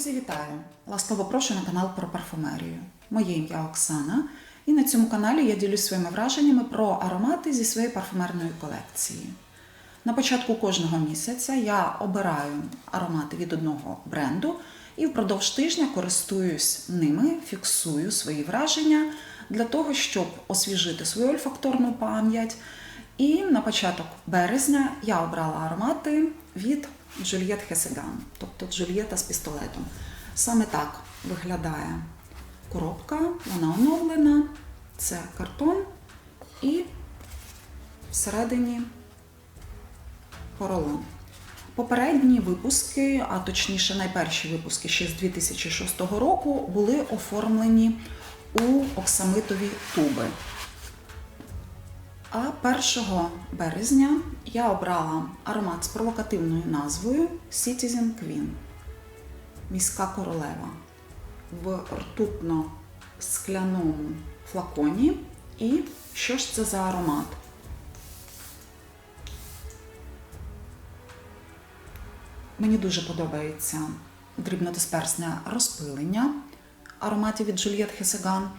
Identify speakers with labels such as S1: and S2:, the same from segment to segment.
S1: Друзі, вітаю! Ласкаво прошу на канал про парфумерію. Моє ім'я Оксана, і на цьому каналі я ділюсь своїми враженнями про аромати зі своєї парфумерної колекції. На початку кожного місяця я обираю аромати від одного бренду і впродовж тижня користуюсь ними, фіксую свої враження для того, щоб освіжити свою ольфакторну пам'ять. І на початок березня я обрала аромати від Джульєт Хесеган, тобто Джульєта з пістолетом. Саме так виглядає коробка, вона оновлена, це картон і всередині поролон. Попередні випуски, а точніше найперші випуски ще з 2006 року, були оформлені у оксамитові туби. А 1 березня я обрала аромат з провокативною назвою Citizen Queen Міська королева в ртутно-скляному флаконі. І що ж це за аромат? Мені дуже подобається дрібнодисперсне розпилення ароматів від Juliette Хесеган.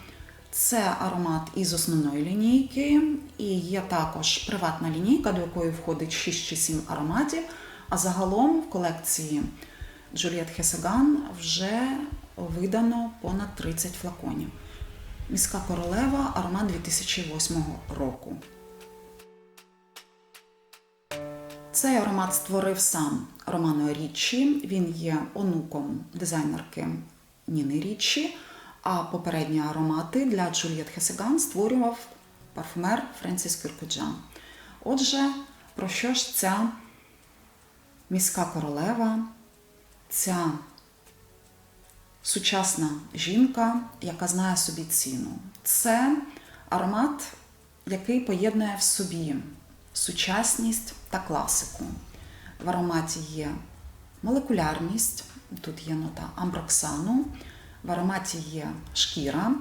S1: Це аромат із основної лінійки, і є також приватна лінійка, до якої входить 6 чи 7 ароматів. А загалом в колекції Juliette Хесеган вже видано понад 30 флаконів. Міська королева аромат 2008 року. Цей аромат створив сам Романо Річчі. Він є онуком дизайнерки Ніни Річчі. А попередні аромати для Джульєт Хесеган створював парфумер Френсіс Кюркуджан. Отже, про що ж ця міська королева, ця сучасна жінка, яка знає собі ціну? Це аромат, який поєднує в собі сучасність та класику. В ароматі є молекулярність, тут є нота амброксану. В ароматі є шкіра,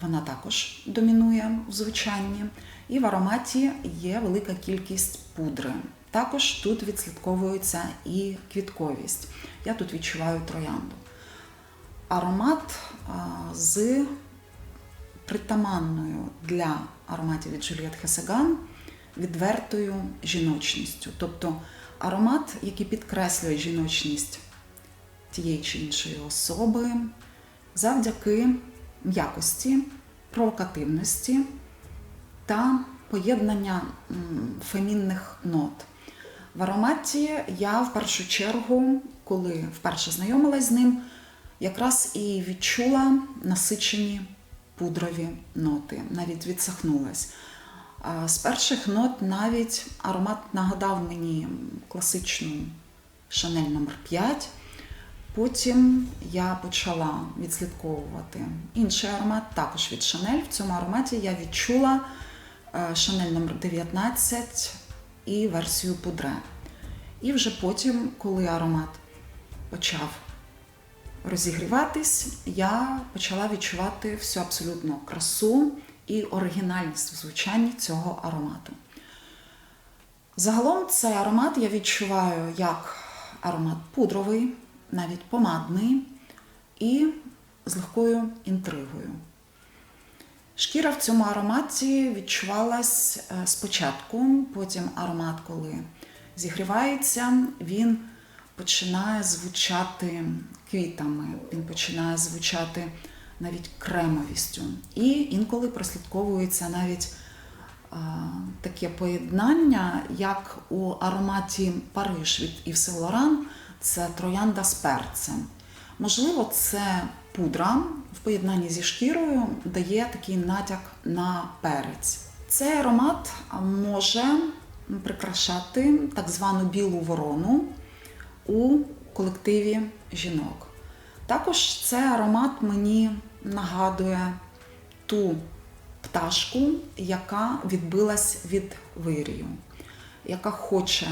S1: вона також домінує у звучанні. І в ароматі є велика кількість пудри. Також тут відслідковується і квітковість. Я тут відчуваю троянду. Аромат з притаманною для ароматів від Juliette Хесеган відвертою жіночністю. Тобто аромат, який підкреслює жіночність тієї чи іншої особи, завдяки м'якості, провокативності та поєднання фемінних нот. В ароматі я в першу чергу, коли вперше знайомилась з ним, якраз і відчула насичені пудрові ноти, навіть відсахнулась. З перших нот навіть аромат нагадав мені класичну Шанель номер 5 Потім я почала відслідковувати інший аромат, також від Шанель. В цьому ароматі я відчула Шанель номер 19 і версію пудре. І вже потім, коли аромат почав розігріватись, я почала відчувати всю абсолютну красу і оригінальність в звучанні цього аромату. Загалом цей аромат я відчуваю як аромат пудровий навіть помадний і з легкою інтригою. Шкіра в цьому ароматі відчувалась спочатку, потім аромат, коли зігрівається, він починає звучати квітами, він починає звучати навіть кремовістю. І інколи прослідковується навіть а, таке поєднання, як у ароматі Париж від Saint Laurent, це троянда з перцем. Можливо, це пудра в поєднанні зі шкірою дає такий натяк на перець. Цей аромат може прикрашати так звану білу ворону у колективі жінок. Також цей аромат мені нагадує ту пташку, яка відбилась від вирію, яка хоче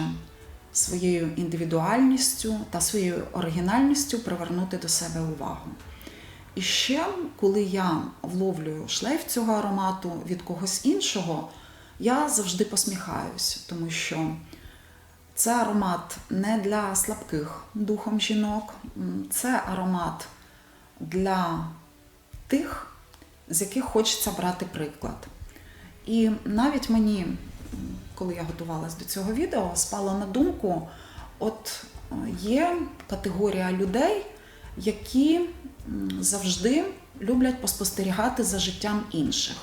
S1: своєю індивідуальністю та своєю оригінальністю привернути до себе увагу. І ще, коли я вловлюю шлейф цього аромату від когось іншого, я завжди посміхаюсь, тому що Це аромат не для слабких духом жінок, це аромат для тих, з яких хочеться брати приклад. І навіть мені, коли я готувалась до цього відео, спало на думку: от е, є категорія людей, які завжди люблять поспостерігати за життям інших.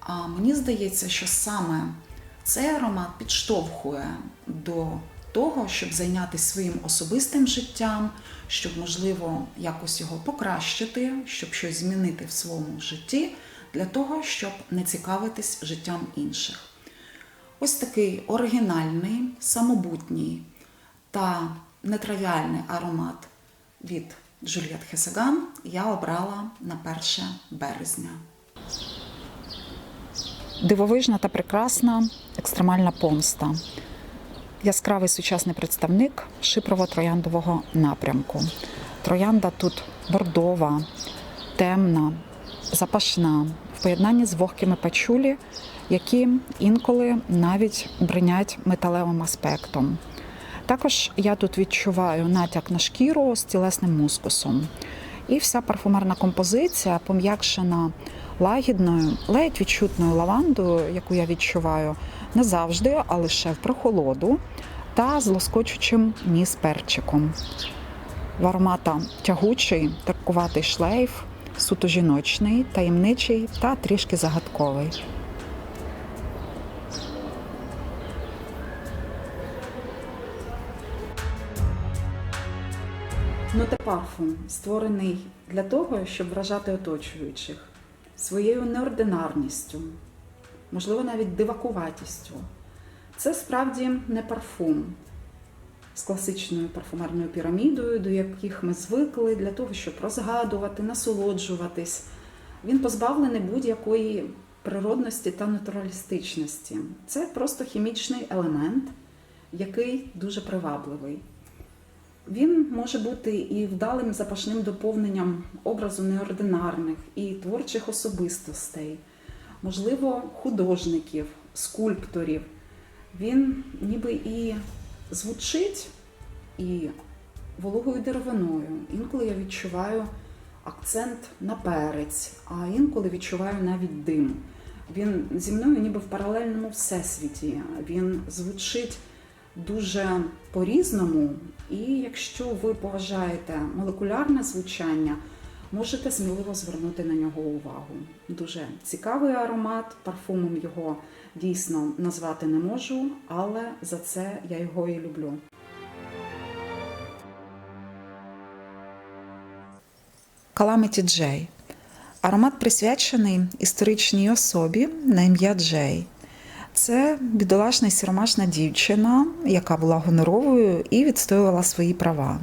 S1: А мені здається, що саме цей аромат підштовхує до того, щоб зайнятися своїм особистим життям, щоб, можливо, якось його покращити, щоб щось змінити в своєму житті, для того, щоб не цікавитись життям інших. Ось такий оригінальний, самобутній та нетривіальний аромат від Джульєт Хесеган я обрала на 1 березня. Дивовижна та прекрасна екстремальна помста. Яскравий сучасний представник шипрово-трояндового напрямку. Троянда тут бордова, темна, запашна, в поєднанні з вогкими пачулі, які інколи навіть бринять металевим аспектом. Також я тут відчуваю натяк на шкіру з тілесним мускусом. І вся парфумерна композиція пом'якшена лагідною, ледь відчутною лавандою, яку я відчуваю не завжди, а лише в прохолоду, та з лоскочучим ніс перчиком. В аромата тягучий, теркуватий шлейф, суто жіночний, таємничий та трішки загадковий. Ноте парфум створений для того, щоб вражати оточуючих своєю неординарністю, можливо, навіть дивакуватістю. Це справді не парфум з класичною парфумерною пірамідою, до яких ми звикли для того, щоб розгадувати, насолоджуватись. Він позбавлений будь-якої природності та натуралістичності. Це просто хімічний елемент, який дуже привабливий. Він може бути і вдалим запашним доповненням образу неординарних і творчих особистостей, можливо, художників, скульпторів. Він ніби і звучить і вологою деревиною. Інколи я відчуваю акцент на перець, а інколи відчуваю навіть дим. Він зі мною ніби в паралельному всесвіті. Він звучить дуже по-різному. І якщо ви поважаєте молекулярне звучання, можете сміливо звернути на нього увагу. Дуже цікавий аромат, парфумом його дійсно назвати не можу, але за це я його і люблю. Calamity Джей. Аромат присвячений історичній особі на ім'я Джей. Це бідолашна сіромашна дівчина, яка була гоноровою і відстоювала свої права.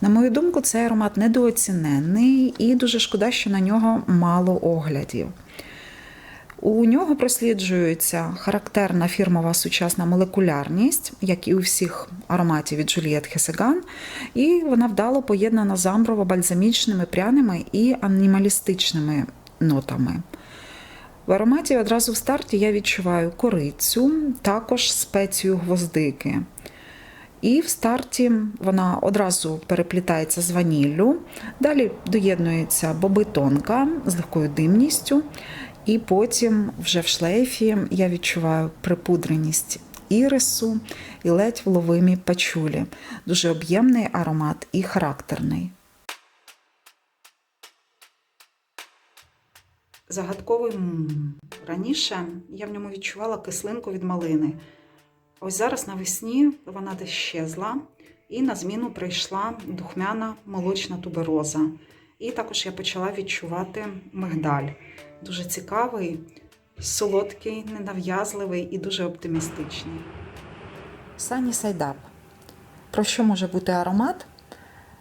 S1: На мою думку, цей аромат недооцінений і дуже шкода, що на нього мало оглядів. У нього просліджується характерна фірмова сучасна молекулярність, як і у всіх ароматів від Juliet Хесеган, і вона вдало поєднана з амброво-бальзамічними пряними і анімалістичними нотами. В ароматі одразу в старті я відчуваю корицю, також спецію гвоздики. І в старті вона одразу переплітається з ваніллю, далі доєднується боби тонка з легкою димністю, і потім вже в шлейфі я відчуваю припудреність ірису і ледь вловимі пачулі. Дуже об'ємний аромат і характерний. Загадковий м. Раніше я в ньому відчувала кислинку від малини. Ось зараз навесні вона десь щезла, і на зміну прийшла духмяна молочна тубероза. І також я почала відчувати мигдаль. Дуже цікавий, солодкий, ненав'язливий і дуже оптимістичний. Сані Сайдап. Про що може бути аромат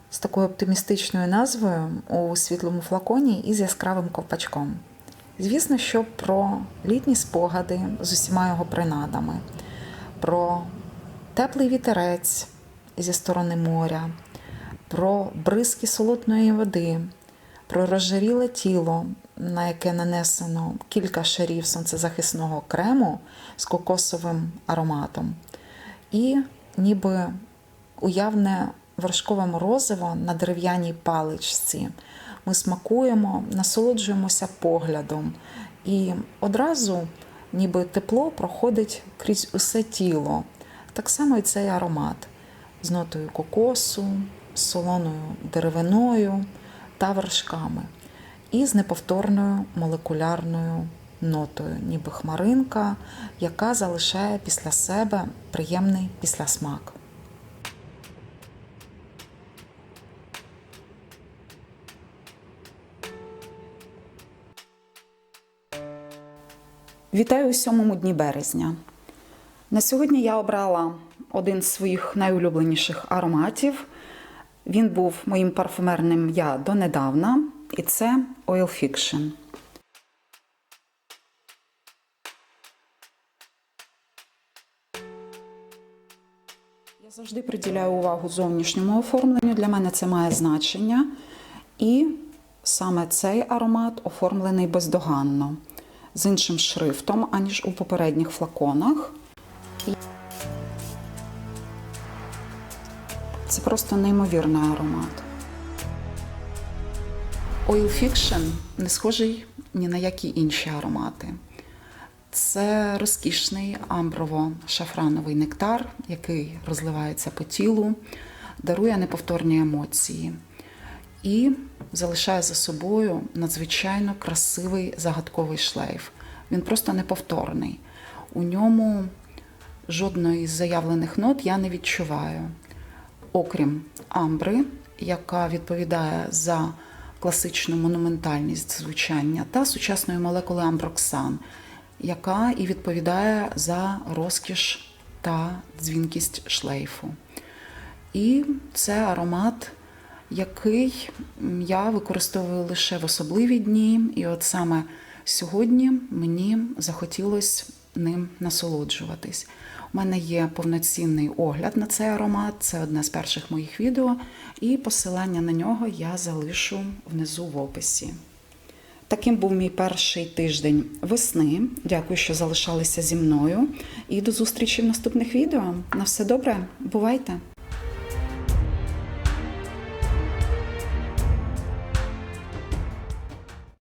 S1: з такою оптимістичною назвою у світлому флаконі і з яскравим ковпачком? Звісно, що про літні спогади з усіма його принадами, про теплий вітерець зі сторони моря, про бризки солодної води, про розжаріле тіло, на яке нанесено кілька шарів сонцезахисного крему з кокосовим ароматом,
S2: і ніби уявне вершкове морозиво на дерев'яній паличці. Ми смакуємо, насолоджуємося поглядом, і одразу ніби тепло проходить крізь усе тіло. Так само і цей аромат з нотою кокосу, з солоною деревиною та вершками, і з неповторною молекулярною нотою, ніби хмаринка, яка залишає після себе приємний післясмак.
S1: Вітаю у сьомому дні березня. На сьогодні я обрала один з своїх найулюбленіших ароматів. Він був моїм парфумерним я донедавна, і це Oil Fiction. Я завжди приділяю увагу зовнішньому оформленню. Для мене це має значення. І саме цей аромат оформлений бездоганно, з іншим шрифтом, аніж у попередніх флаконах. Це просто неймовірний аромат. Oil Fiction не схожий ні на які інші аромати. Це розкішний амброво-шафрановий нектар, який розливається по тілу, дарує неповторні емоції і залишає за собою надзвичайно красивий загадковий шлейф. Він просто неповторний. У ньому жодної з заявлених нот я не відчуваю, окрім амбри, яка відповідає за класичну монументальність звучання, та сучасної молекули амброксан, яка і відповідає за розкіш та дзвінкість шлейфу. І це аромат, який я використовую лише в особливі дні. І от саме сьогодні мені захотілося ним насолоджуватись. У мене є повноцінний огляд на цей аромат, це одне з перших моїх відео, і посилання на нього я залишу внизу в описі. Таким був мій перший тиждень весни. Дякую, що залишалися зі мною. І до зустрічі в наступних відео. На все добре, бувайте!